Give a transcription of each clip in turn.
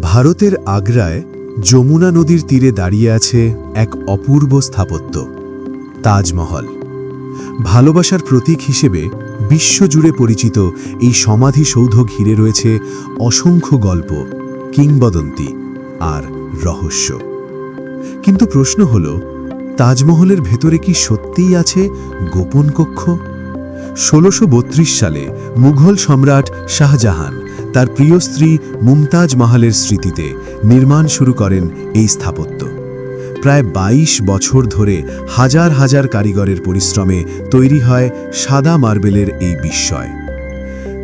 ভারতের আগ্রায় যমুনা নদীর তীরে দাঁড়িয়ে আছে এক অপূর্ব স্থাপত্য, তাজমহল। ভালোবাসার প্রতীক হিসেবে বিশ্বজুড়ে পরিচিত এই সমাধিসৌধ ঘিরে রয়েছে অসংখ্য গল্প, কিংবদন্তি আর রহস্য। কিন্তু প্রশ্ন হল, তাজমহলের ভেতরে কি সত্যিই আছে গোপন কক্ষ? ষোলোশো সালে মুঘল সম্রাট শাহজাহান তার প্রিয় স্ত্রী মুমতাজ মাহালের স্মৃতিতে নির্মাণ শুরু করেন এই স্থাপত্য। প্রায় ২২ বছর ধরে হাজার হাজার কারিগরের পরিশ্রমে তৈরি হয় সাদা মার্বেলের এই বিস্ময়।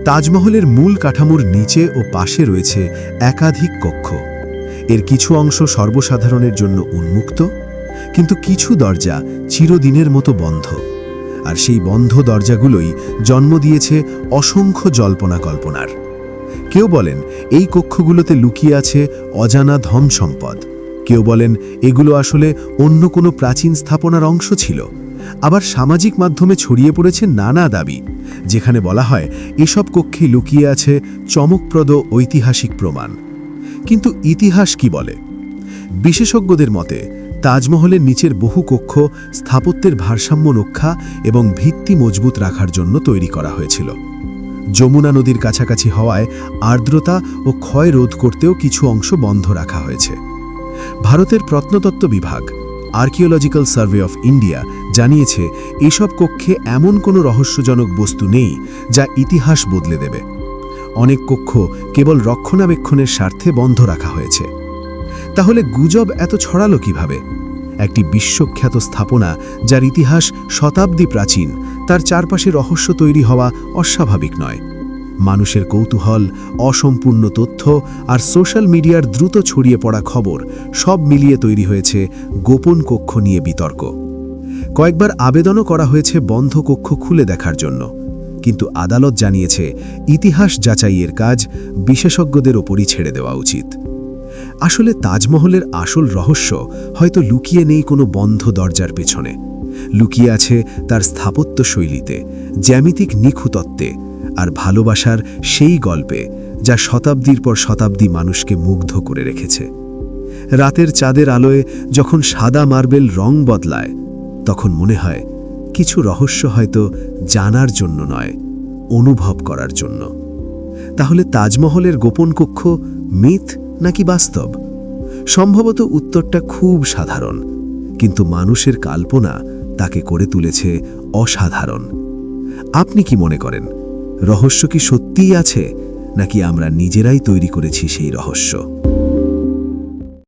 তাজমহলের মূল কাঠামোর নিচে ও পাশে রয়েছে একাধিক কক্ষ। এর কিছু অংশ সর্বসাধারণের জন্য উন্মুক্ত, কিন্তু কিছু দরজা চিরদিনের মতো বন্ধ। আর সেই বন্ধ দরজাগুলোই জন্ম দিয়েছে অসংখ্য জল্পনা কল্পনার। কেউ বলেন এই কক্ষগুলোতে লুকিয়ে আছে অজানা ধন সম্পদ কেউ বলেন এগুলো আসলে অন্য কোনো প্রাচীন স্থাপনার অংশ ছিল। আবার সামাজিক মাধ্যমে ছড়িয়ে পড়েছে নানা দাবি, যেখানে বলা হয় এসব কক্ষে লুকিয়ে আছে চমকপ্রদ ঐতিহাসিক প্রমাণ। কিন্তু ইতিহাস কি বলে? বিশেষজ্ঞদের মতে, তাজমহলের নিচের বহু কক্ষ স্থাপত্যের ভারসাম্য রক্ষা এবং ভিত্তি মজবুত রাখার জন্য তৈরি করা হয়েছিল। যমুনা নদীর কাছাকাছি হওয়ায় আর্দ্রতা ও ক্ষয় রোধ করতেও কিছু অংশ বন্ধ রাখা হয়েছে। ভারতের প্রত্নতত্ত্ব বিভাগ আর্কিওলজিক্যাল সার্ভে অফ ইন্ডিয়া জানিয়েছে, এসব কক্ষে এমন কোনো রহস্যজনক বস্তু নেই যা ইতিহাস বদলে দেবে। অনেক কক্ষ কেবল রক্ষণাবেক্ষণের স্বার্থে বন্ধ রাখা হয়েছে। তাহলে গুজব এত ছড়ালো কীভাবে? একটি বিশ্বখ্যাত স্থাপনা যার ইতিহাস শতাব্দী প্রাচীন। তার চারপাশে রহস্য তৈরি হওয়া অস্বাভাবিক নয়। মানুষের কৌতূহল, অসম্পূর্ণ তথ্য আর সোশ্যাল মিডিয়ার দ্রুত ছড়িয়ে পড়া খবর সব মিলিয়ে তৈরি হয়েছে গোপন কক্ষ নিয়ে বিতর্ক। কয়েকবার আবেদনও করা হয়েছে বন্ধ কক্ষ খুলে দেখার জন্য। কিন্তু আদালত জানিয়েছে, ইতিহাস যাচাইয়ের কাজ বিশেষজ্ঞদের ওপরই ছেড়ে দেওয়া উচিত। আসলে তাজমহলের আসল রহস্য হয়তো লুকিয়ে নেই কোনো বন্ধ দরজার পেছনে। লুকিয়ে আছে তার স্থাপত্য শৈলীতে জ্যামিতিক নিখুতত্ত্বে আর ভালোবাসার সেই গল্পে যা শতাব্দীর পর শতাব্দী মানুষকে মুগ্ধ করে রেখেছে। রাতের চাঁদের আলোয় যখন সাদা মার্বেল রং বদলায়, তখন মনে হয় কিছু রহস্য হয়তো জানার জন্য নয়, অনুভব করার জন্য। তাহলে তাজমহলের গোপন কক্ষ মিথ নাকি বাস্তব? সম্ভবত উত্তরটা খুব সাধারণ, কিন্তু মানুষের কল্পনা তাকে করে তুলেছে অসাধারণ। আপনি কি মনে করেন, রহস্য কি সত্যিই আছে, নাকি আমরা নিজেরাই তৈরি করেছি সেই রহস্য?